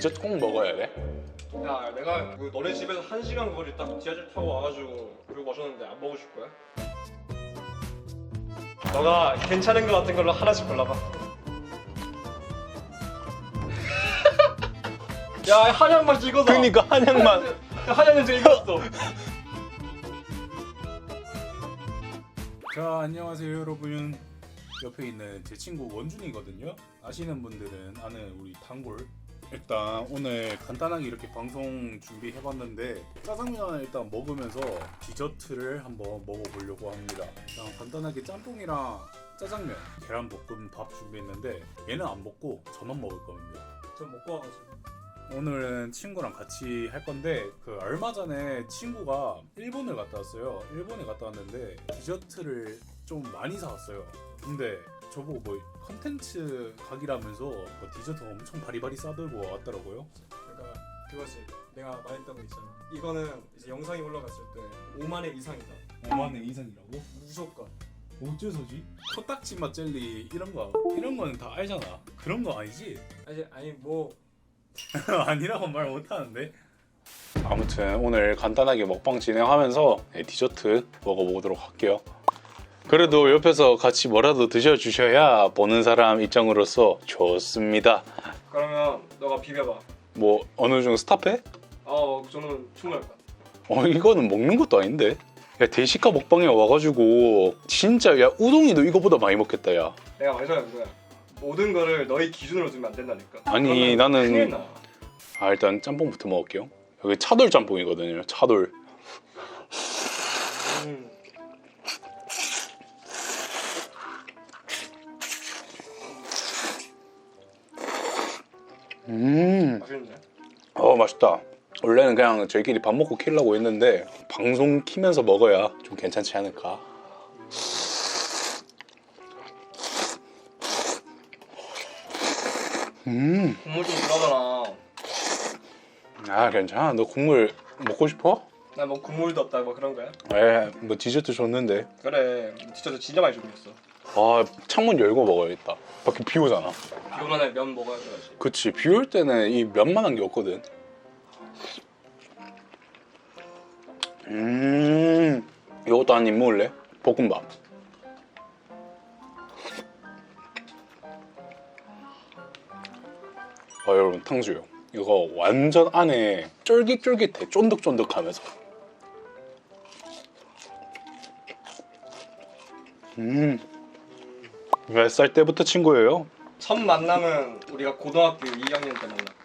디저트 꼭 먹어야 돼? 야 내가 그 너네 집에서 한 시간 거리 딱 지하철 타고 와가지고 그리고 마셨는데 안 먹어줄 거야? 너가 괜찮은 거 같은 걸로 하나씩 골라봐. 야 한약만 찍어서 그러니까 한약만. 한약은 좀 익었어. 자 안녕하세요 여러분. 옆에 있는 제 친구 원준이거든요. 아시는 분들은 아는 우리 단골 일단 오늘 간단하게 이렇게 방송 준비해봤는데 짜장면을 일단 먹으면서 디저트를 한번 먹어보려고 합니다 그냥 간단하게 짬뽕이랑 짜장면 계란볶음밥 준비했는데 얘는 안 먹고 저만 먹을 겁니다 좀 먹고 와가지고 오늘은 친구랑 같이 할 건데 그 얼마 전에 친구가 일본을 갔다 왔어요. 일본에 갔다 왔는데 디저트를 좀 많이 사왔어요. 근데 저보고 뭐 컨텐츠 각이라면서 뭐 디저트 엄청 바리바리 싸들고 왔더라고요. 그러니까 그거지 내가 말했던 거 있잖아 이거는 이제 영상이 올라갔을 때 5만 회 이상이다 5만 원 이상이라고? 무조건 어째서지? 코딱지 맛 젤리 이런 거 이런 거는 다 알잖아. 그런 거 아니지? 아니 아니 뭐 아니라고 말 못하는데. 아무튼 오늘 간단하게 먹방 진행하면서 네, 디저트 먹어보도록 할게요. 그래도 옆에서 같이 뭐라도 드셔주셔야 보는 사람 입장으로서 좋습니다. 그러면 너가 비벼봐 뭐 어느 정도 스탑해? 어 저는 충분할 것 같아 어 이거는 먹는 것도 아닌데. 야 대식가 먹방에 와가지고 진짜 야 우동이도 이거보다 많이 먹겠다 야. 내가 말하는 거야 모든 거를 너희 기준으로 두면 안 된다니까 아니, 그러면 나는- 나. 아 일단 짬뽕부터 먹을게요. 여기 차돌 짬뽕이거든요. 차돌. 음. 맛있네 어 맛있다. 원래는 그냥 저희끼리 밥 먹고 키려고 했는데 방송 키면서 먹어야 좀 괜찮지 않을까. 음, 국물 좀 들어가라 아 괜찮아. 너 국물 먹고 싶어? 나 뭐 국물도 없다 뭐 그런 거야? 에, 뭐 디저트 줬는데. 그래 진짜 진짜 많이 준비했어 아 창문 열고 먹어야겠다. 밖에 비 오잖아. 비오는 날면 먹어야 되지 그치 비 올 때는 이 면만한 게 없거든. 음, 이것도 한 입 먹을래? 볶음밥. 아 여러분 탕수육 이거 완전 안에 쫄깃쫄깃해 쫀득쫀득하면서 음 몇 살 때부터 친구예요? 첫 만남은 우리가 고등학교 2학년 때 만났고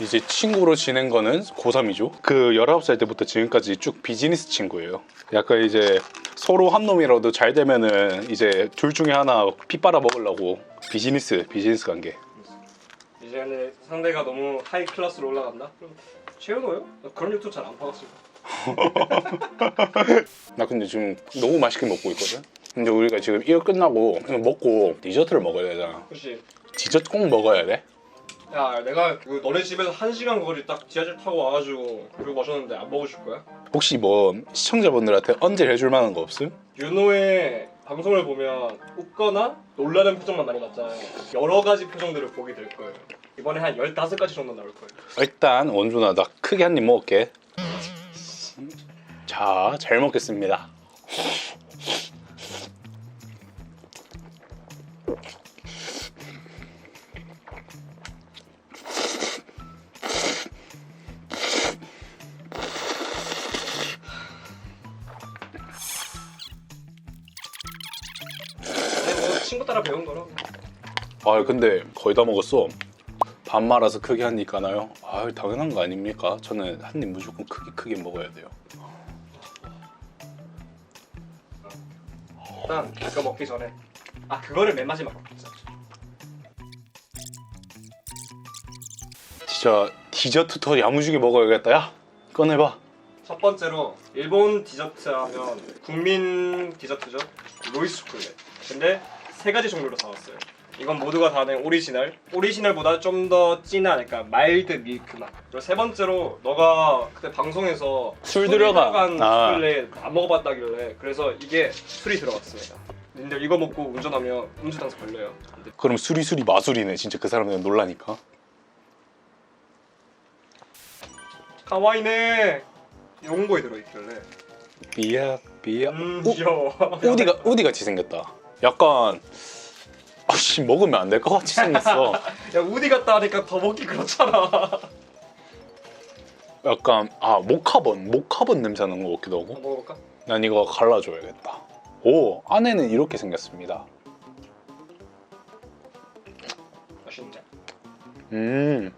이제 친구로 지낸 거는 고3이죠. 그 19살 때부터 지금까지 쭉 비즈니스 친구예요. 약간 이제 서로 한 놈이라도 잘 되면은 이제 둘 중에 하나 피 빨아 먹으려고 비즈니스, 비즈니스 관계. 이제는 상대가 너무 하이 클래스로 올라간다? 그럼 최현호요? 나 그런 유튜브 잘 안 봐봤어 나 근데 지금 너무 맛있게 먹고 있거든. 근데 우리가 지금 이거 끝나고 이거 먹고 디저트를 먹어야 되잖아. 그렇지 디저트 꼭 먹어야 돼. 야 내가 그 너네 집에서 한 시간 거리 딱 지하철 타고 와가지고 그리고 마셨는데 안 먹어줄 거야? 혹시 뭐 시청자분들한테 언질 해줄 만한 거 없음? 윤호의 방송을 보면 웃거나 놀라는 표정만 많이 봤잖아요 여러 가지 표정들을 보게 될 거예요 이번에 한 15가지 정도 나올 거예요 일단 원준아 나 크게 한 입 먹을게. 자, 잘 먹겠습니다. 근데 뭐 친구 따라 배운 거라 아 근데 거의 다 먹었어. 밥 말아서 크게 한 입 가나요? 아 당연한 거 아닙니까? 저는 한 입 무조건 크게 크게 먹어야 돼요. 일단 그거 먹기 전에. 아 그거를 맨 마지막 먹자. 진짜 디저트 더 야무지게 먹어야겠다. 야. 꺼내봐. 첫 번째로 일본 디저트 하면 국민 디저트죠? 로이스 초콜릿 근데 세 가지 종류로 사왔어요 이건 모두가 다 아는 오리지널 오리지널보다 좀 더 진한 그러니까 마일드 밀크 맛 그리고 세 번째로 너가 그때 방송에서 술 술이 들어간- 들어간 아. 초콜릿 안 먹어봤다길래 그래서 이게 술이 들어갔습니다 근데 이거 먹고 운전하면 음주당서 걸려요 근데 그럼 수리수리 마술이네. 진짜 그 사람들은 놀라니까. 하와이네 용보에 들어있길래 비약 비약. 음 우- 귀여워 우디가 우디 같이 생겼다. 약간 아씨 먹으면 안 될 것 같이 생겼어. 야 우디 같다 하니까 더 먹기 그렇잖아 약간 아 모카본 모카본 냄새 나는 것 같기도 하고. 먹어볼까? 난 이거 갈라줘야겠다. 오 안에는 이렇게 생겼습니다. 맛있네 음.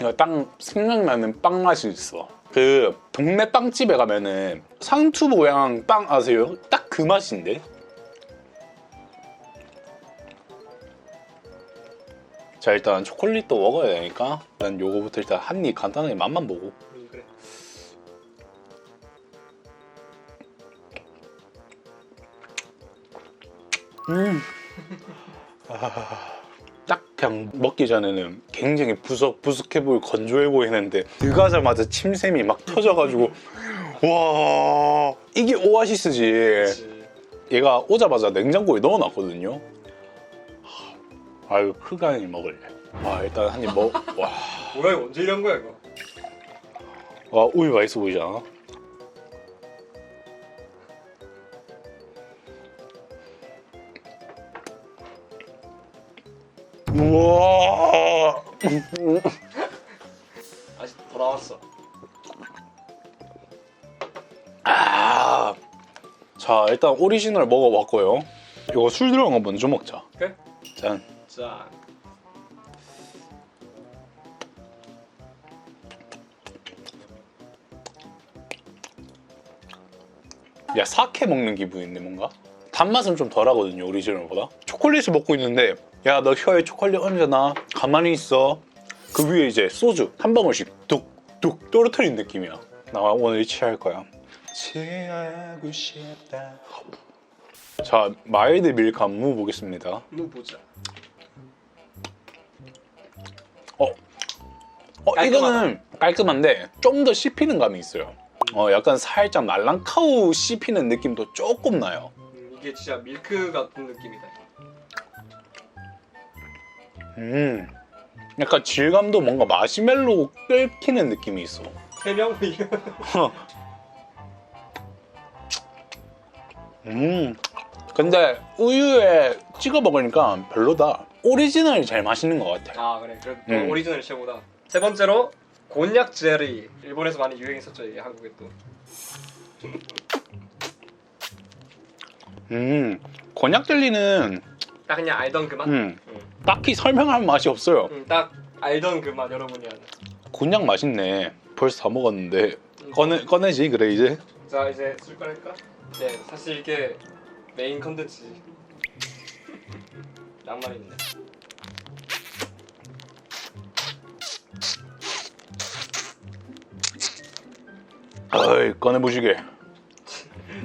이거 딱 생각나는 빵 맛이 있어. 그 동네 빵집에 가면은 상투 모양 빵 아세요? 딱 그 맛인데. 자 일단 초콜릿도 먹어야 되니까 난 요거부터 일단 한 입 간단하게 맛만 보고. 음, 그래. 음. 아, 딱 그냥 먹기 전에는 굉장히 부석 부석해 보이고 건조해 보이는데 들어가자마자 침샘이 막 터져가지고. 와 이게 오아시스지. 그렇지 얘가 오자마자 냉장고에 넣어놨거든요 아유 크가니 먹을래 와 일단 한 입 먹.. 와, 뭐야 이거 언제 이런 거야 이거 와 우유 맛있어 보이지 않아? 우와 아직 더 나왔어 아, 자 일단 오리지널 먹어봤고요. 이거 술 들어간 거 먼저 먹자. 그래? 짠. 자야 사케 먹는 기분인데 뭔가? 단맛은 좀 덜하거든요 오리지널보다. 초콜릿을 먹고 있는데 야 너 혀에 초콜릿 얹어놔. 가만히 있어. 그 위에 이제 소주 한 방울씩 뚝뚝 떨어뜨린 느낌이야. 나 오늘 취할 거야. 취하고 싶다. 자 마일드 밀크 안무 보겠습니다. 너 보자 어. 이거는 깔끔한데 좀 더 씹히는 감이 있어요. 어, 약간 살짝 말랑카우 씹히는 느낌도 조금 나요. 음, 이게 진짜 밀크 같은 느낌이다 음, 약간 질감도 뭔가 마시멜로 끓기는 느낌이 있어. 세명 음, 근데 우유에 찍어 먹으니까 별로다. 오리지널이 제일 맛있는 것 같아. 아 그래 그래 또 음. 오리지널 최고다 세 번째로 곤약 젤리 일본에서 많이 유행했었죠 이게 한국에 또 음, 곤약 젤리는 딱 그냥 알던 그맛 음, 음. 딱히 설명할 맛이 없어요. 음, 딱 알던 그 맛 여러분이 아는 곤약 맛있네. 벌써 다 먹었는데 음. 꺼내 꺼내지 그래 이제. 자 이제 술 꺼낼까? 네 사실 이게 메인 컨텐츠 낭만 있네 어이 꺼내보시게.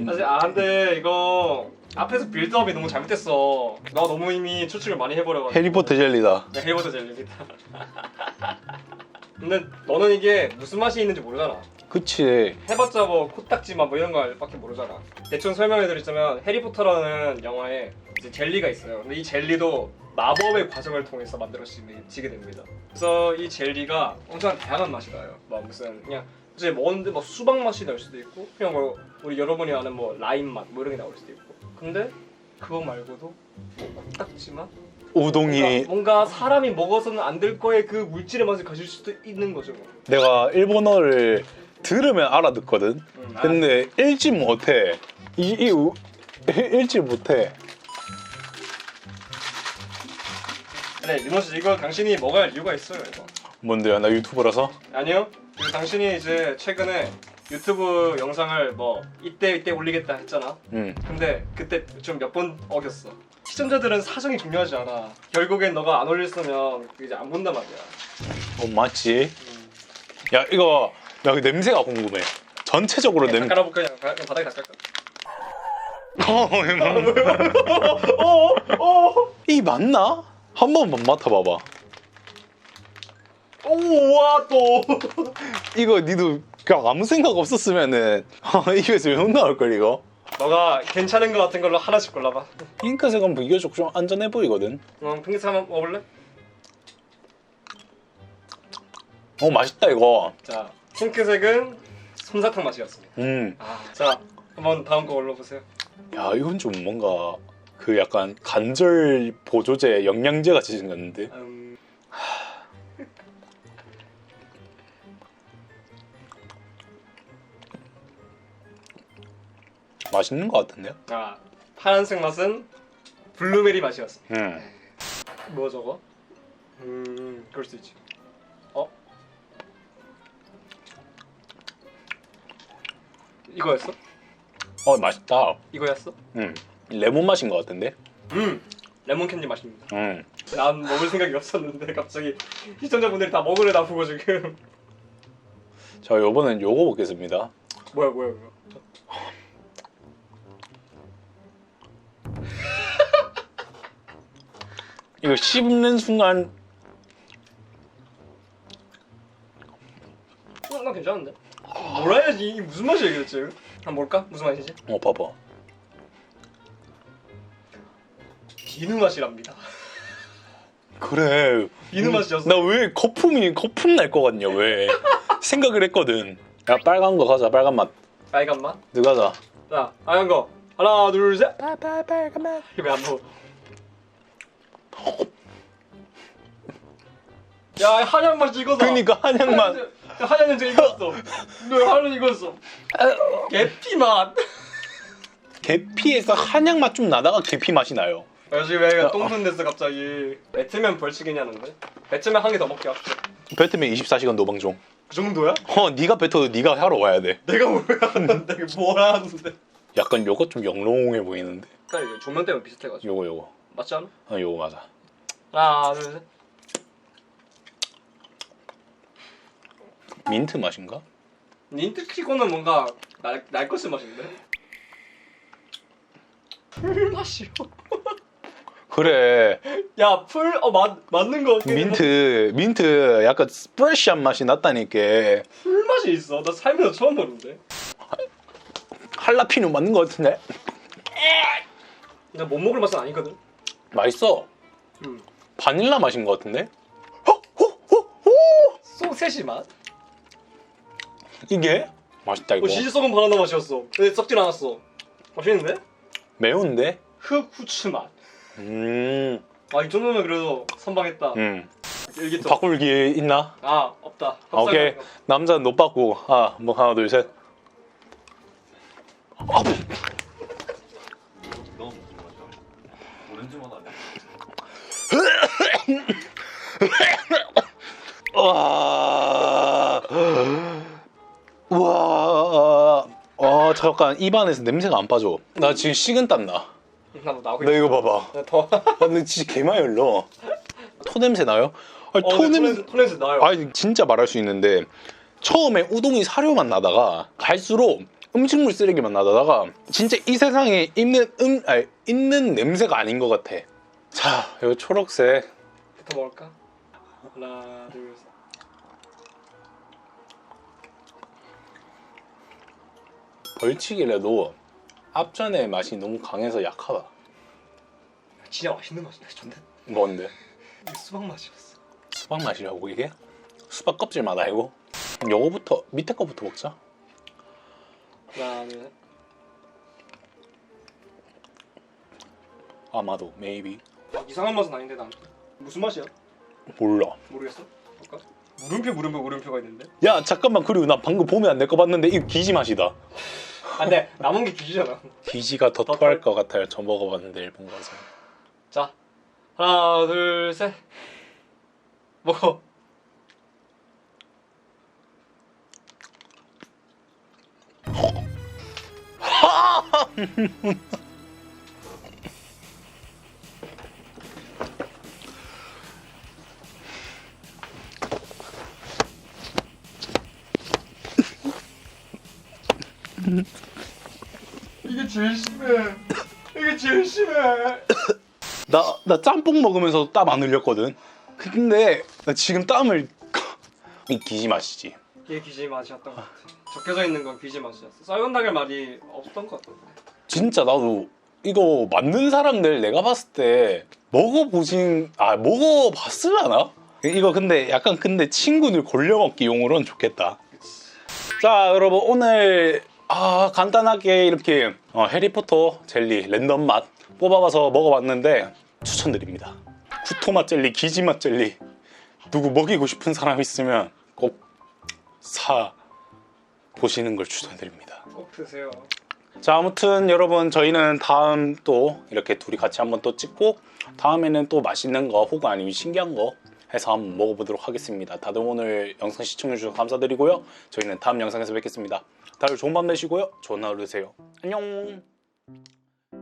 사실 아 근데 이거 앞에서 빌드업이 너무 잘못됐어 나 너무 이미 추측을 많이 해버려가지고 해리포터 젤리다. 네, 해리포터 젤리입니다 근데 너는 이게 무슨 맛이 있는지 모르잖아 그치. 해봤자 뭐 코딱지 맛뭐 이런 거밖에 모르잖아. 대충 설명해드리자면 해리포터라는 영화에 이제 젤리가 있어요. 근데 이 젤리도 마법의 과정을 통해서 만들어지게 됩니다. 그래서 이 젤리가 엄청 다양한 맛이 나요. 막 무슨 그냥 이제 먹었는데 뭐 수박 맛이 날 수도 있고 그냥 뭐 우리 여러분이 아는 뭐 라임 맛 뭐 이런 게 나올 수도 있고. 근데 그거 말고도 뭐 코딱지 맛? 우동이 뭔가, 뭔가 사람이 먹어서는 안 될 거의 그 물질의 맛을 가질 수도 있는 거죠. 뭐. 내가 일본어를 들으면 알아듣거든. 음, 아, 근데 읽지 못해. 이, 이 우- 읽지 못해. 네, 민호 씨 이거 당신이 할 이유가 있어요, 이거. 뭔데요? 나 유튜버라서? 아니요. 그 당신이 이제 최근에 유튜브 영상을 뭐 이때 이때 올리겠다 했잖아. 응. 근데 그때 좀 몇 번 어겼어. 시청자들은 사정이 중요하지 않아. 결국엔 너가 안 올렸으면 그 이제 안 본단 말이야. 어, 맞지? 음. 야, 이거, 야, 그 냄새가 궁금해. 전체적으로 네, 냄새. 깔아볼까? 그냥 바닥에 다 깔까? 어, 어, 어. 이 맞나? 한 번만 맡아봐봐. 오와 또. 이거 니도 그냥 아무 생각 없었으면은 입에서 왜 나올걸 이거? 너가 괜찮은 거 같은 걸로 하나씩 골라봐. 핑크색은 비교적 좀 안전해 보이거든. 어, 핑크색 한번 먹어볼래? 어 맛있다 이거. 자 핑크색은 솜사탕 맛이었습니다. 음. 아, 자 한번 다음 거 올려보세요. 야 이건 좀 뭔가 그 약간 관절 보조제 영양제 같이 생겼는데. 음, 맛있는 것 같은데요? 아 파란색 맛은 블루베리 맛이었습니다. 음. 뭐 저거? 음 그럴 수 있지. 어? 이거였어? 어 맛있다. 이거였어? 음. 레몬 맛인 것 같은데? 음 레몬 캔디 맛입니다. 음. 난 먹을 생각이 없었는데 갑자기 시청자분들이 다 먹으려다 보고 지금 자 이번엔 요거 먹겠습니다. 뭐야 뭐야 뭐야. 이거 씹는 순간 어, 난 괜찮은데. 뭐라 해야지 이게 무슨 맛이야 이게 대체? 한번 볼까? 무슨 맛이지? 어 봐봐. 비누 맛이랍니다. 그래. 비누 맛이었어. 나 왜 거품이 거품 날 것 같냐 왜? 생각을 했거든. 야 빨간 거 가자 빨간 맛. 빨간 맛. 누가 자? 자 빨간 거 하나 둘 셋. 빨빨 빨간 맛. 이거 왜안 먹어? 야 한약 맛 찍어서. 그니까 한약 맛. 한약 냄새 익었어. 너 한약 익었어. 계피 맛. 계피에서 한약 맛 좀 나다가 계피 맛이 나요. 야 지금 애가 똥손 됐어 갑자기. 배트맨 벌칙이냐는데? 배트맨 한 개 더 먹게 합시다. 배트맨 24시간 노방종. 그 정도야? 어 네가 뱉어도 네가 하러 와야 돼. 내가 뭘 하는데 뭘 하는데? 약간 요거 좀 영롱해 보이는데. 색깔이 이게 조명 때문에 비슷해가지고 요거 요거. 맞지 않아? 어 요거 맞아. 하나 둘 셋. 민트 맛인가? 닌트 치고는 뭔가 날, 날것의 맛인데? 풀 맛이요? 그래. 야, 풀, 어, 맞, 맞는 거. 같긴 해. 민트 민트 약간 스프레시한 맛이 났다니까. 풀 맛이 있어. 나 살면서 처음 보는데. 할라피뇨 맞는 것 같은데? 근데 못 먹을 맛은 아니거든. 맛있어. 음. 바닐라 맛인 것 같은데? 소세지 맛? 이게? 맛있다 이거. 어, 진짜 썩은 바나나 맛이었어. 근데 썩진 않았어. 맛있는데? 매운데? 흑 후추 맛. 음, 아, 이 정도면 그래도 선방했다. 음. 일기토. 바꿀 기회 있나? 아, 없다. 아, 오케이. 합사가- 남자는 못 바꾸고. 아, 뭐 하나 둘 셋. 아, 너무 무슨 맛이야? 오렌지 맛 아니야? 와. 와. 아, 잠깐 입안에서 냄새가 안 빠져. 나 지금 식은땀 나. 나도 나오고 나. 이거 봐봐. 나 더. 아, 근데 진짜 개많이 흘러. 토 냄새 나요? 아니, 어, 토 냄새. 토렌스, 토렌스 나요. 아니 진짜 말할 수 있는데 처음에 우동이 사료만 나다가 갈수록 음식물 쓰레기만 나다가 진짜 이 세상에 있는 음 아니, 있는 냄새가 아닌 것 같아. 자, 이거 초록색. 부터 먹을까? 하나, 둘, 셋. 벌칙이라도 앞전의 맛이 너무 강해서 약하다. 진짜 맛있는 맛이네. 좋네. 뭔데? 이게 수박 맛이었어. 수박 맛이라고 이게? 수박 껍질 맛 아니고? 요거부터 밑에 거부터 먹자. 셋. 아마도 maybe 아, 이상한 맛은 아닌데 난. 무슨 맛이야? 몰라. 모르겠어. 볼까? 물음표 물음표 물음표가 있는데. 야 잠깐만 그리고 나 방금 보면 안 될 거 봤는데 이거 기지 맛이다. 아, 근데 남은 게 귀지잖아. 기지가 더 토할 것 같아요. 저 먹어봤는데 일본 가서. 자, 하나, 둘, 셋. 먹어. 이게 제일 심해. 이게 제일 심해. 나, 나 짬뽕 먹으면서 땀 안 흘렸거든. 근데 나 지금 땀을 이 기지 맛이지. 이게 귀지 맛이었던 것 같아. 적혀져 있는 건 귀지 맛이었어. 쌀건 달걀 맛이 없었던 것 같아. 진짜 나도 이거 맞는 사람들 내가 봤을 때 먹어보진 아 먹어봤을라나? 이거 근데 약간 근데 친구들 골려 먹기 용으로는 좋겠다. 자 여러분 오늘 아 간단하게 이렇게 어, 해리포터 젤리 랜덤 맛 뽑아봐서 먹어봤는데 추천드립니다. 구토맛 젤리, 기지맛 젤리 누구 먹이고 싶은 사람 있으면 꼭 사 보시는 걸 추천드립니다. 꼭 드세요. 자 아무튼 여러분 저희는 다음 또 이렇게 둘이 같이 한번 또 찍고 다음에는 또 맛있는 거 혹은 아니면 신기한 거 해서 한번 먹어보도록 하겠습니다. 다들 오늘 영상 시청해주셔서 감사드리고요. 저희는 다음 영상에서 뵙겠습니다. 다들 좋은 밤 되시고요. 하루 되세요. 안녕.